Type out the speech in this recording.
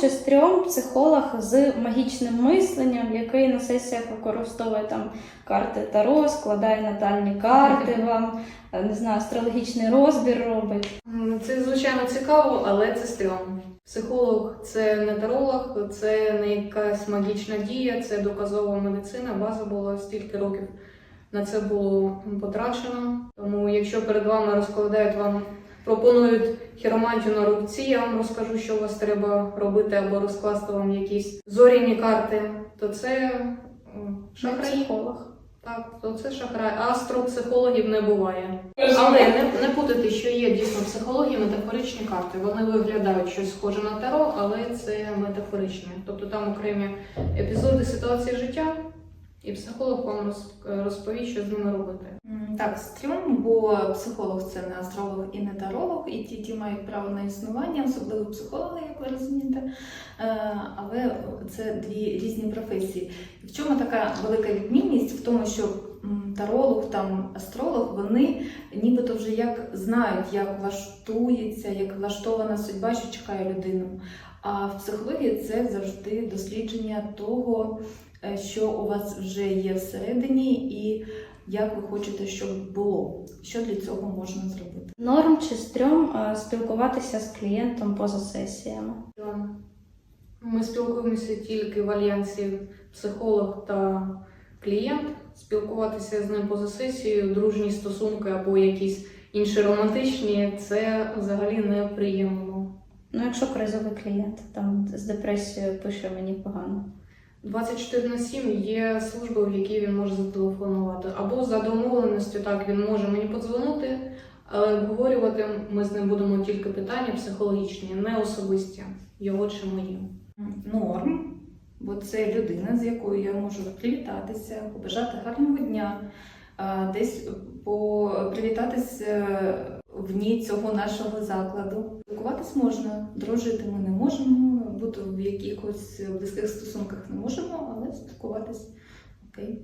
чи стрьом психолог з магічним мисленням, який на сесіях використовує там карти Таро, складає натальні карти вам, е, не знаю, астрологічний розбір робить. Це звичайно цікаво, але це стрьом. Психолог це не таролог, це не якась магічна дія, це доказова медицина. База була стільки років на це було потрачено. Тому, якщо перед вами розкладають вам, пропонують хіромантію на рубці, я вам розкажу, що у вас треба робити, або розкласти вам якісь зоряні карти, то це психолог. Так, то це шахрай. Астропсихологів не буває. Але не, не путайте, що є дійсно психології, метафоричні карти. Вони виглядають щось схоже на таро, але це метафоричні. Тобто там окремі епізоди ситуації життя, і психолог вам роз- розповість, що з ними робити. Так, стрьом, бо психолог це не астролог і не таролог, і ті, ті мають право на існування, особливо психологи, як ви розумієте. Е, Але це дві різні професії. В чому така велика відмінність? В тому, що таролог, там астролог, вони нібито вже як знають, як влаштується, як влаштована судьба, що чекає людину. А в психології це завжди дослідження того, е, що у вас вже є всередині, і як ви хочете, щоб було, що для цього можна зробити. Норм чи стрьом е, спілкуватися з клієнтом поза сесіями. Ми спілкуємося тільки в альянсі психолог та клієнт. Спілкуватися з ним поза сесією, дружні стосунки або якісь інші романтичні це взагалі неприємно. Ну, якщо кризовий клієнт там з депресією пише мені погано. 24 на 7 є служби, в які він може зателефонувати. Або за домовленістю, так він може мені подзвонити, але обговорювати ми з ним будемо тільки питання психологічні, не особисті, його чи мої. Норм, бо це людина, з якою я можу привітатися, побажати гарного дня, десь по привітатися в ній цього нашого закладу. Спілкуватись можна, дружити ми не можемо, бути в якихось близьких стосунках не можемо, але спілкуватись окей.